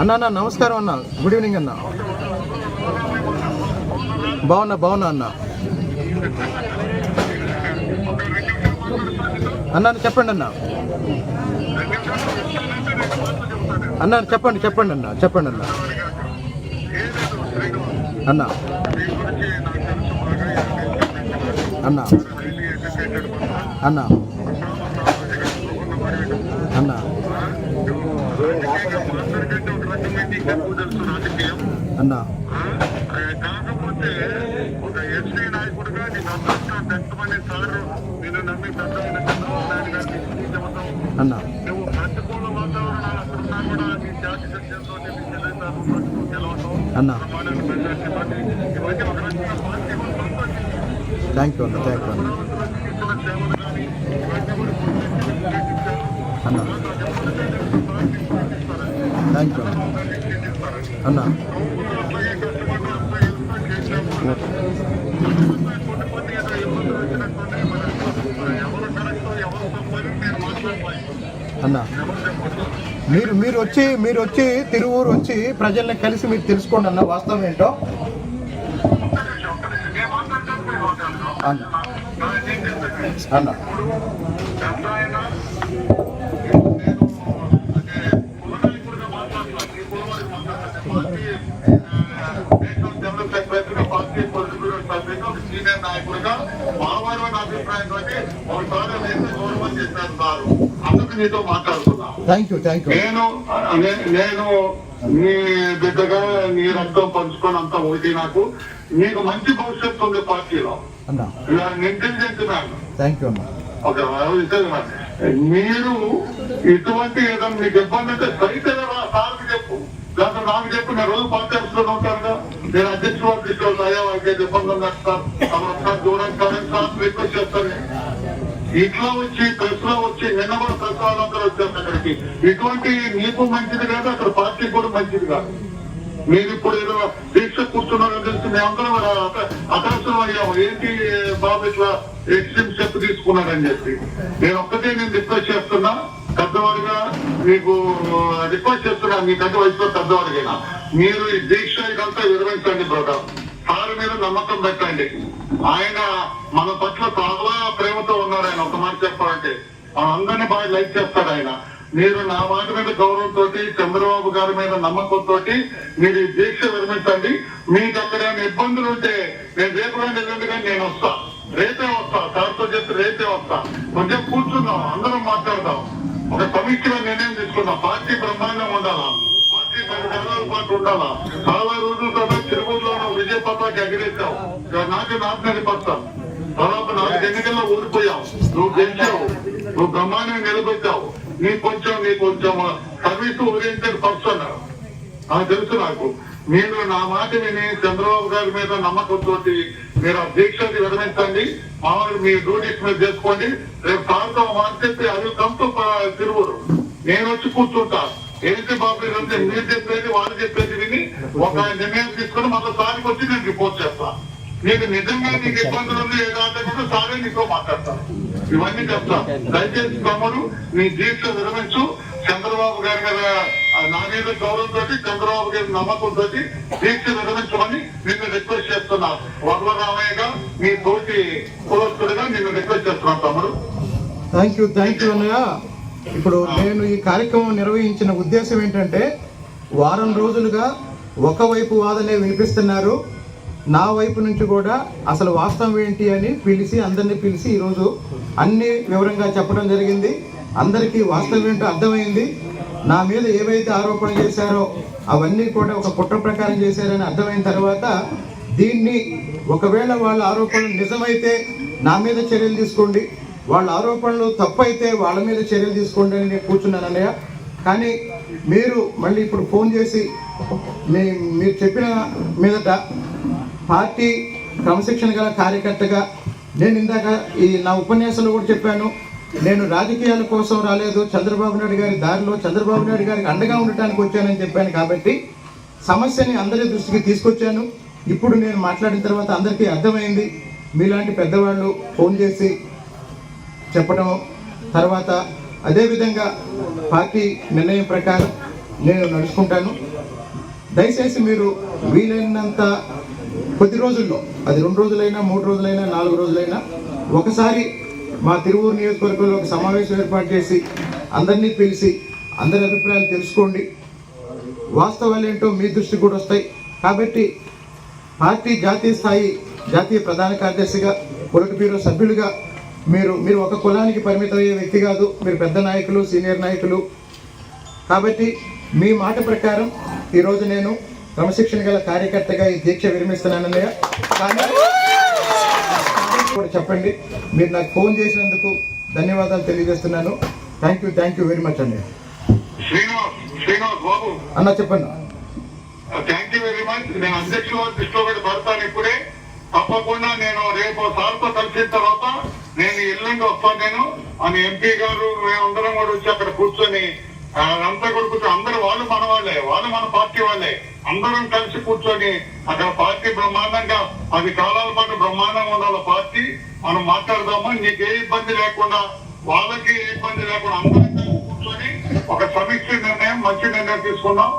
అన్న అన్న నమస్కారం అన్న. గుడ్ ఈవినింగ్ అన్న. బాగున్నా బాగున్నా అన్న. అన్న చెప్పండి అన్న. అన్న చెప్పండి చెప్పండి అన్న చెప్పండి అన్న అన్న. అన్న. అన్న. అన్న. అన్న. కాకపోతే ఒక ఎస్సీ నాయకుడిగా నీకు అందరితో పెద్దమని సారు నేను నమ్మి పెద్దమైన చంద్రబాబు నాయుడు గారిని ఎన్ని చెబుతావు నువ్వు ప్రతికూల వాతావరణాలు అక్కడ ఉన్నా కూడా నీ జాతి సత్యంతో నీ తెలియదు గెలవటం అన్న. ఇవన్నీ ఒక రకంగా పార్టీ థ్యాంక్ యూ అన్న థ్యాంక్ యూ అన్న. అన్న. థ్యాంక్ యూ అన్న. అన్న. అన్న. మీరు మీరు వచ్చి మీరు వచ్చి తిరువూరు వచ్చి ప్రజల్ని కలిసి మీరు తెలుసుకోండి అన్న వాస్తవం ఏంటో? అన్న. అన్న. అందుకు నీతో మాట్లాడుతున్నా. థ్యాంక్ యూ థ్యాంక్ యూ నేను నే- నేను నీ బిడ్డగా నీ రక్తం పంచుకొని అంతా ఒకటి నాకు. నీకు మంచి భవిష్యత్తు ఉంది పార్టీలో. ఇంటెలిజెంట్ మ్యాన్ ఒక మీరు ఇటువంటి ఏదైనా మీకు ఇబ్బంది అంటే సైతే సార్కి చెప్పు. లేకపోతే నాకు చెప్పు నేను రోజు పార్టీ ఆఫీస్లో ఉంటానుగా. నేను అధ్యక్షుడు వారు తీసుకెళ్తా అయ్యా వాళ్ళకి ఏది ఇబ్బంది ఉంది సార్ అప్పుడు ఒకసారి దూరం కాదని సార్ రిక్వెస్ట్ చేస్తాను ఇట్లా వచ్చి ప్రెస్లో వచ్చి నిన్న కూడా ప్రెస్ వాళ్ళందరూ వచ్చారు అక్కడికి. ఇటువంటి మీకు మంచిది కాదు అక్కడ పార్టీ కూడా మంచిది కాదు. మీరు ఇప్పుడు ఏదో దీక్ష కూర్చున్నారని తెలిసి మేమందరం అదర్శనం అయ్యాము. ఏంటి బాబు ఇట్లా ఎక్స్ట్రీమ్ స్టెప్ తీసుకున్నారని చెప్పి. నేను ఒక్కటే నేను రిక్వెస్ట్ చేస్తున్నా పెద్దవాడిగా మీకు రిక్వెస్ట్ చేస్తున్నా మీ పెద్ద వయసులో పెద్దవాడిగా మీరు ఈ దీక్ష ఇదంతా విరమించండి బ్రదర్ సార్ మీద నమ్మకం పెట్టండి. ఆయన మన పట్ల చాలా ప్రేమతో ఉన్నారు ఆయన. ఒక మాట చెప్పాలంటే మనందరినీ బాగా లైక్ చేస్తాడు ఆయన. మీరు నా మాట మీద గౌరవంతో చంద్రబాబు గారి మీద నమ్మకంతో మీరు ఈ దీక్ష విరమించండి. మీకు అక్కడ ఏమైనా ఇబ్బందులు ఉంటే నేను రేపు రండి ఎల్లుండి కానీ నేను వస్తా. రేపే వస్తా. సార్తో చెప్పి రేపే వస్తా. కొంచెం కూర్చుందాం అందరం మాట్లాడదాం. ఒక సమీక్ష నిర్ణయం తీసుకుందాం. పార్టీ బ్రహ్మాండంగా ఉండాలా పార్టీ పది నెలల పాటు ఉండాలా చాలా రోజుల తర్వాత తిరుపతిలో విజయ పత్రాకి ఎగిరేసావు నాకు నాకు నిలబడతాం తర్వాత నాలుగు ఎన్నికల్లో ఓడిపోయావు. నువ్వు గెలిచావు. నువ్వు బ్రహ్మాండంగా నిలబెట్టావు. నీ కొంచెం నీ కొంచెం సర్వీస్ ఓరియంటెడ్ పర్సన్. నాకు తెలుసు నాకు. మీరు నా మాట విని చంద్రబాబు గారి మీద నమ్మకంతో మీరు ఆ దీక్షని విరమించండి. మామూలు మీ డ్యూటీస్ మీద చేసుకోండి. రేపు సాయంత్రం మాట అది కంపు తిరువురు. నేను వచ్చి కూర్చుంటాను ఏంటి బాబు అంటే మీరు చెప్పేది వాళ్ళు చెప్పేది విని ఒక నిర్ణయం తీసుకొని మళ్ళీ సార్కి వచ్చి నేను రిపోర్ట్ చేస్తా. నీకు నిజంగా నీకు ఇబ్బందులు ఉంది ఏదో అంటే కూడా సారే నీతో మాట్లాడతాను ఇవన్నీ చెప్తా. దయచేసి తమ్ముడు నీ దీక్ష విరమించు. చంద్రబాబు గారి మీద నా మీద గౌరవంతో చంద్రబాబు గారి నమ్మకంతో దీక్ష విరమించమని నిన్ను రిక్వెస్ట్ చేస్తున్నా. వరలరామయ్యగా నీ తోటి కులస్తుడిగా నిన్ను రిక్వెస్ట్ చేస్తున్నాను తమ్ముడు. థ్యాంక్ యూ థ్యాంక్ యూ అన్నయ్య. ఇప్పుడు నేను ఈ కార్యక్రమం నిర్వహించిన ఉద్దేశం ఏంటంటే వారం రోజులుగా ఒకవైపు వాదనే వినిపిస్తున్నారు నా వైపు నుంచి కూడా అసలు వాస్తవం ఏంటి అని పిలిచి అందరినీ పిలిచి ఈరోజు అన్ని వివరంగా చెప్పడం జరిగింది. అందరికీ వాస్తవం ఏంటో అర్థమైంది. నా మీద ఏవైతే ఆరోపణ చేశారో అవన్నీ కూడా ఒక కుట్ర ప్రకారం చేశారని అర్థమైన తర్వాత దీన్ని ఒకవేళ వాళ్ళ ఆరోపణలు నిజమైతే నా మీద చర్యలు తీసుకోండి. వాళ్ళ ఆరోపణలు తప్పైతే వాళ్ళ మీద చర్యలు తీసుకోండి అని నేను కూర్చున్నాను అన్నయ్య. కానీ మీరు మళ్ళీ ఇప్పుడు ఫోన్ చేసి మీ మీరు చెప్పిన మీదట పార్టీ క్రమశిక్షణ గల కార్యకర్తగా నేను ఇందాక ఈ నా ఉపన్యాసంలో కూడా చెప్పాను నేను రాజకీయాల కోసం రాలేదు చంద్రబాబు నాయుడు గారి దారిలో చంద్రబాబు నాయుడు గారికి అండగా ఉండటానికి వచ్చానని చెప్పాను కాబట్టి సమస్యని అందరి దృష్టికి తీసుకొచ్చాను. ఇప్పుడు నేను మాట్లాడిన తర్వాత అందరికీ అర్థమైంది. మీలాంటి పెద్దవాళ్ళు ఫోన్ చేసి చెప్పడం తర్వాత అదేవిధంగా పార్టీ నిర్ణయం ప్రకారం నేను నడుచుకుంటాను. దయచేసి మీరు వీలైనంత కొద్ది రోజుల్లో అది రెండు రోజులైనా మూడు రోజులైనా నాలుగు రోజులైనా ఒకసారి మా తిరువూరు నియోజకవర్గంలో ఒక సమావేశం ఏర్పాటు చేసి అందరినీ పిలిచి అందరి అభిప్రాయాలు తెలుసుకోండి. వాస్తవాలు ఏంటో మీ దృష్టికి కూడా వస్తాయి. కాబట్టి పార్టీ జాతీయ స్థాయి జాతీయ ప్రధాన కార్యదర్శిగా పొలిట్ బ్యూరో సభ్యులుగా మీరు మీరు ఒక కులానికి పరిమితం అయ్యే వ్యక్తి కాదు. మీరు పెద్ద నాయకులు సీనియర్ నాయకులు. కాబట్టి మీ మాట ప్రకారం ఈరోజు నేను క్రమశిక్షణ గల కార్యకర్తగా ఈ దీక్ష విరమిస్తున్నానన్నయ్య కానీ కూడా చెప్పండి మీరు నాకు ఫోన్ చేసినందుకు ధన్యవాదాలు తెలియజేస్తున్నాను. Thank you thank you very much అండి అన్న చెప్పండి. థ్యాంక్ యూ వెరీ మచ్ నేను అధ్యక్షుల వారి దృష్టిలో కూడా పడతాను ఇప్పుడే తప్పకుండా నేను రేపు సార్తో కలిసిన తర్వాత నేను ఎల్లుండి వస్తాను నేను అని ఎంపీ గారు మేమందరం కూడా వచ్చి అక్కడ కూర్చొని అంతా కూడా కూర్చొని అందరూ వాళ్ళు మన వాళ్ళే వాళ్ళు మన పార్టీ వాళ్ళే. అందరం కలిసి కూర్చొని అక్కడ పార్టీ బ్రహ్మాండంగా అది కాలాల పాటు బ్రహ్మాండంగా ఉండాలి పార్టీ. మనం మాట్లాడదామా? నీకు ఏ ఇబ్బంది లేకుండా వాళ్ళకి ఏ ఇబ్బంది లేకుండా అందరం కలిసి కూర్చొని ఒక సమీక్ష నిర్ణయం మంచి నిర్ణయం తీసుకున్నాం.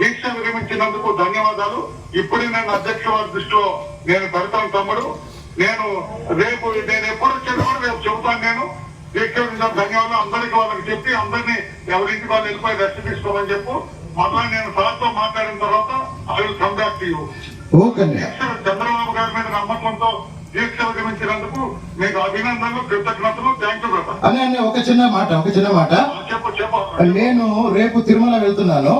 దీక్ష విరమించినందుకు ధన్యవాదాలు. ఇప్పుడే నేను అధ్యక్ష వారి దృష్టిలో నేను పెడతాను తమ్ముడు. నేను రేపు నేను ఎప్పుడు వచ్చేది కూడా రేపు చెబుతాను నేను. విరమించిన ధన్యవాదాలు. అందరికి వాళ్ళకి చెప్పి అందరినీ ఎవరింటికి వాళ్ళు వెళ్ళిపోయి రెస్ట్ తీసుకోమని చెప్పు. మళ్ళా నేను సార్తో మాట్లాడిన తర్వాత I will come back to you Chandrababu గారి మీద నమ్మకంతో విరమించినందుకు మీకు అభినందనలు కృతజ్ఞతలు. థ్యాంక్ యూ ఒక చిన్న మాట ఒక చిన్న మాట. చెప్పు చెప్పు. నేను రేపు తిరుమల వెళ్తున్నాను.